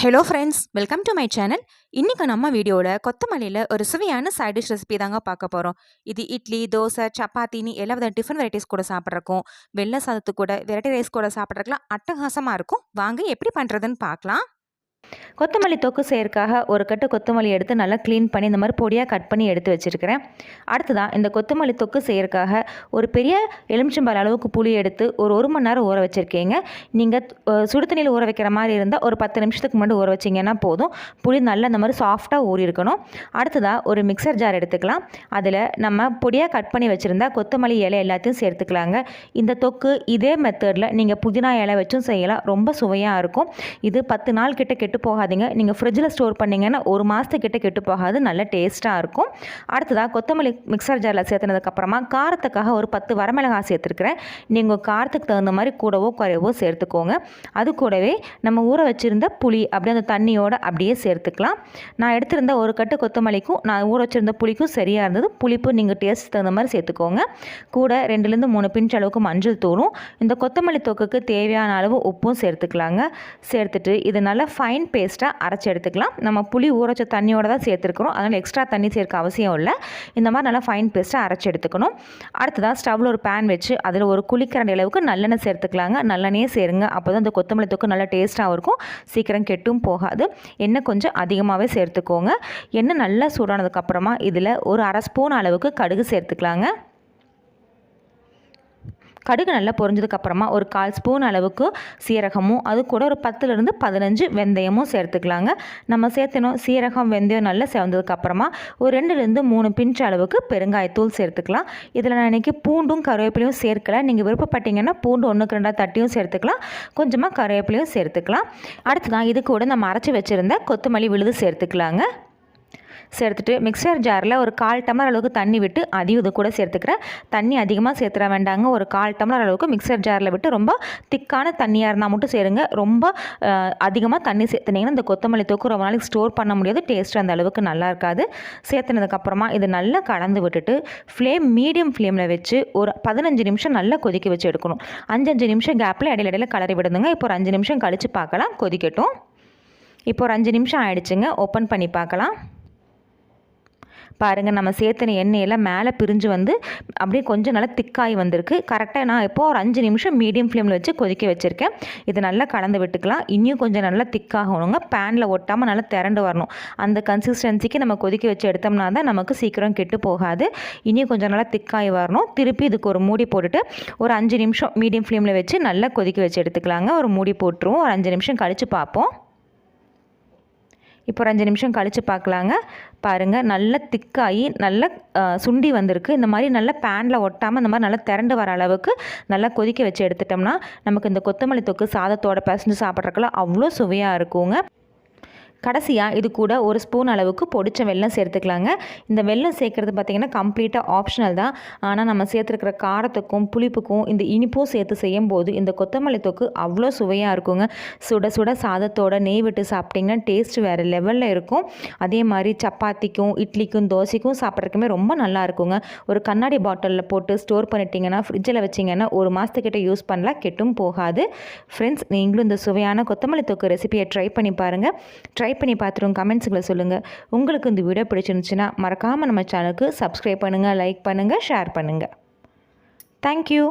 Hello friends welcome to my channel இன்றைக்கி நம்ம வீடியோவில் கொத்தமல்லியில் ஒரு சுவையான சைட் டிஷ் ரெசிபி தாங்க பார்க்க போகிறோம் இது இட்லி தோசை சப்பாத்தின்னு எல்லா வித டிஃபன் வெரைட்டிஸ் கூட சாப்பிட்றக்கும் வெள்ளை சாதத்து கூட வெரைட்டி ரைஸ் கூட சாப்பிட்றதுக்குலாம் அட்டகாசமாக இருக்கும். வாங்க எப்படி பண்ணுறதுன்னு பார்க்கலாம். கொத்தமல்லி தொக்கு செய்யறதுக்காக ஒரு கட்டு கொத்தமல்லி எடுத்து நல்லா க்ளீன் பண்ணி இந்த மாதிரி பொடியாக கட் பண்ணி எடுத்து வச்சுருக்கிறேன். அடுத்ததான் இந்த கொத்தமல்லி தொக்கு செய்யறதுக்காக ஒரு பெரிய எலுமிச்சம்பழ அளவுக்கு புளி எடுத்து ஒரு ஒரு மணி நேரம் ஊற வச்சுருக்கீங்க. நீங்கள் சுடுதண்ணியில் ஊற வைக்கிற மாதிரி இருந்தால் ஒரு பத்து நிமிஷத்துக்கு முன்னாடி ஊற வச்சிங்கன்னா போதும். புளி நல்லா இந்த மாதிரி சாஃப்டாக ஊறி இருக்கணும். அடுத்ததாக ஒரு மிக்சர் ஜார் எடுத்துக்கலாம். அதில் நம்ம பொடியாக கட் பண்ணி வச்சுருந்தா கொத்தமல்லி இலை எல்லாத்தையும் சேர்த்துக்கலாங்க. இந்த தொக்கு இதே மெத்தடில் நீங்கள் புதினா இலை வச்சும் செய்யலாம். ரொம்ப சுவையாக இருக்கும். இது பத்து நாள் கிட்ட கெட்டு போகாது. போகாதீங்க நீங்கள் ஃப்ரிட்ஜில் ஸ்டோர் பண்ணிங்கன்னா ஒரு மாதத்துக்கிட்ட கெட்டு போகாது. நல்ல டேஸ்ட்டாக இருக்கும். அடுத்ததாக கொத்தமல்லி மிக்சர் ஜாரில் சேர்த்துனதுக்கப்புறமா காரத்துக்காக ஒரு பத்து வரமிளகாய் சேர்த்துருக்குறேன். நீங்கள் காரத்துக்கு தகுந்த மாதிரி கூடவோ குறைவோ சேர்த்துக்கோங்க. அது கூடவே நம்ம ஊற வச்சுருந்த புளி அப்படியே அந்த தண்ணியோடு அப்படியே சேர்த்துக்கலாம். நான் எடுத்திருந்த ஒரு கட்டு கொத்தமல்லிக்கும் நான் ஊற வச்சுருந்த புளிக்கும் சரியாக இருந்தது. புளிப்பு நீங்கள் டேஸ்ட் தகுந்த மாதிரி சேர்த்துக்கோங்க. கூட ரெண்டுலேருந்து மூணு பிஞ்ச் அளவுக்கு மஞ்சள் தூளும் இந்த கொத்தமல்லி தொக்குக்கு தேவையான அளவு உப்பும் சேர்த்துக்கலாங்க. சேர்த்துட்டு இது நல்லா ஃபைன் பேஸ்ட் எக்ஸ்ட்ரா அரைச்சி எடுத்துக்கலாம். நம்ம புளி ஊறச்ச தண்ணியோடு தான் சேர்த்துருக்குறோம். அதனால் எக்ஸ்ட்ரா தண்ணி சேர்க்க அவசியம் இல்லை. இந்த மாதிரி நல்லா ஃபைன் பேஸ்ட்டாக அரைச்சி எடுத்துக்கணும். அடுத்ததாக ஸ்டவ்வில் ஒரு பேன் வச்சு அதில் ஒரு குளிக்கரண்டி அளவுக்கு நல்லெண்ணெய் சேர்த்துக்கலாங்க. நல்லெண்ணெயே சேருங்க. அப்போ தான் இந்த கொத்தமல்லி தொக்கு நல்லா டேஸ்ட்டாகவும் இருக்கும். சீக்கிரம் கெட்டும் போகாது. எண்ணெய் கொஞ்சம் அதிகமாகவே சேர்த்துக்கோங்க. எண்ணெய் நல்லா சூடானதுக்கப்புறமா இதில் ஒரு அரை ஸ்பூன் அளவுக்கு கடுகு சேர்த்துக்கலாங்க. கடுகு நல்லா பொரிஞ்சதுக்கப்புறமா ஒரு கால் ஸ்பூன் அளவுக்கு சீரகமும் அது கூட ஒரு பத்துலேருந்து பதினஞ்சு வெந்தயமும் சேர்த்துக்கலாங்க. நம்ம சேர்த்தணும் சீரகம் வெந்தயம் நல்லா சேர்ந்ததுக்கப்புறமா ஒரு ரெண்டுலேருந்து மூணு பிஞ்ச் அளவுக்கு பெருங்காயத்தூள் சேர்த்துக்கலாம். இதில் நான் இன்றைக்கி பூண்டும் கருவேப்பிலையும் சேர்க்கலை. நீங்கள் விருப்பப்பட்டீங்கன்னா பூண்டு ஒன்றுக்கு ரெண்டாக தட்டியும் சேர்த்துக்கலாம். கொஞ்சமாக கருவேப்பிலையும் சேர்த்துக்கலாம். அடுத்து தான் இது கூட நம்ம அரைச்சி வச்சுருந்த கொத்தமல்லி விழுது சேர்த்துக்கலாங்க. சேர்த்துட்டு மிக்சர் ஜாரில் ஒரு கால் டம்ளர் அளவுக்கு தண்ணி விட்டு அதையும் இது கூட சேர்த்துக்கிறேன். தண்ணி அதிகமாக சேர்த்துட வேண்டாங்க. ஒரு கால் டம்ளர் அளவுக்கு மிக்சர் ஜாரில் விட்டு ரொம்ப திக்கான தண்ணியாக இருந்தால் மட்டும் சேருங்க. ரொம்ப அதிகமாக தண்ணி சேர்த்துனீங்கன்னா இந்த கொத்தமல்லி தொக்கு ரொம்ப நாளைக்கு ஸ்டோர் பண்ண முடியாது. டேஸ்ட் அந்த அளவுக்கு நல்லா இருக்காது. சேர்த்துனதுக்கப்புறமா இது நல்லா கலந்து விட்டுட்டு ஃப்ளேம் மீடியம் ஃப்ளேமில் வச்சு ஒரு பதினஞ்சு நிமிஷம் நல்லா கொதிக்க வச்சு எடுக்கணும். அஞ்சஞ்சு நிமிஷம் கேப்பில் இடையில இடையில கலரி விடுதுங்க. இப்போ ஒரு அஞ்சு நிமிஷம் கழித்து பார்க்கலாம். கொதிக்கட்டும். இப்போ ஒரு அஞ்சு நிமிஷம் ஆயிடுச்சுங்க. ஓப்பன் பண்ணி பார்க்கலாம். பாருங்கள் நம்ம சேர்த்துன எண்ணெயெல்லாம் மேலே பிரிஞ்சு வந்து அப்படியே கொஞ்சம் நல்லா திக்காகி வந்திருக்கு. கரெக்டாக நான் இப்போது ஒரு அஞ்சு நிமிஷம் மீடியம் ஃப்ளேமில் வச்சு கொதிக்க வச்சுருக்கேன். இதை நல்லா கலந்து விட்டுக்கலாம். இன்னும் கொஞ்சம் நல்லா திக்காகணுங்க. பேனில் ஒட்டாமல் நல்லா திரண்டு வரணும். அந்த கன்சிஸ்டன்சிக்கு நம்ம கொதிக்க வச்சு எடுத்தோம்னா தான் நமக்கு சீக்கிரம் கெட்டு போகாது. இனியும் கொஞ்சம் நல்லா திக்காகி வரணும். திருப்பி இதுக்கு ஒரு மூடி போட்டுட்டு ஒரு அஞ்சு நிமிஷம் மீடியம் ஃப்ளேமில் வச்சு நல்லா கொதிக்க வச்சு எடுத்துக்கலாங்க. ஒரு மூடி போட்டுருவோம். ஒரு அஞ்சு நிமிஷம் கழித்து பார்ப்போம். இப்போ ஒரு அஞ்சு நிமிஷம் கழித்து பார்க்கலாங்க. பாருங்கள் நல்லா திக்காகி நல்லா சுண்டி வந்திருக்கு. இந்த மாதிரி நல்லா பேனில் ஒட்டாமல் இந்த மாதிரி நல்லா திரண்டு வர அளவுக்கு நல்லா கொதிக்க வச்சு எடுத்துட்டோம்னா நமக்கு இந்த கொத்தமல்லி தொக்கு சாதத்தோட பசஞ்சு சாப்பிட்றதுக்கெல்லாம் அவ்வளோ சுவையாக இருக்குங்க. கடைசியாக இது கூட ஒரு ஸ்பூன் அளவுக்கு பொடிச்ச வெல்லம் சேர்த்துக்கலாங்க. இந்த வெல்லம் சேர்க்குறது பார்த்திங்கன்னா கம்ப்ளீட்டாக ஆப்ஷனல் தான். ஆனால் நம்ம சேர்த்துருக்கிற காரத்துக்கும் புளிப்புக்கும் இந்த இனிப்பும் சேர்த்து செய்யும் போது இந்த கொத்தமல்லி தொக்கு அவ்வளோ சுவையாக இருக்குங்க. சுட சுட சாதத்தோட நெய் விட்டு சாப்பிட்டிங்கன்னா டேஸ்ட் வேறு லெவலில் இருக்கும். அதே மாதிரி சப்பாத்திக்கும் இட்லிக்கும் தோசைக்கும் சாப்பிட்றதுக்குமே ரொம்ப நல்லா இருக்குங்க. ஒரு கண்ணாடி பாட்டிலில் போட்டு ஸ்டோர் பண்ணிட்டீங்கன்னா ஃப்ரிட்ஜில் வச்சிங்கன்னா ஒரு மாதத்துக்கிட்ட யூஸ் பண்ணலாம் கெட்டும் போகாது. ஃப்ரெண்ட்ஸ் நீங்களும் இந்த சுவையான கொத்தமல்லி தொக்கு ரெசிபியை ட்ரை பண்ணி பாருங்கள் ட்ரை ட்ரை பண்ணி பார்த்துருவோம் கமெண்ட்ஸுகளை சொல்லுங்கள் உங்களுக்கு இந்த வீடியோ பிடிச்சிருந்துச்சுன்னா மறக்காமல் நம்ம சேனலுக்கு சப்ஸ்கிரைப் பண்ணுங்கள் லைக் பண்ணுங்கள் ஷேர் பண்ணுங்கள் தேங்க்யூ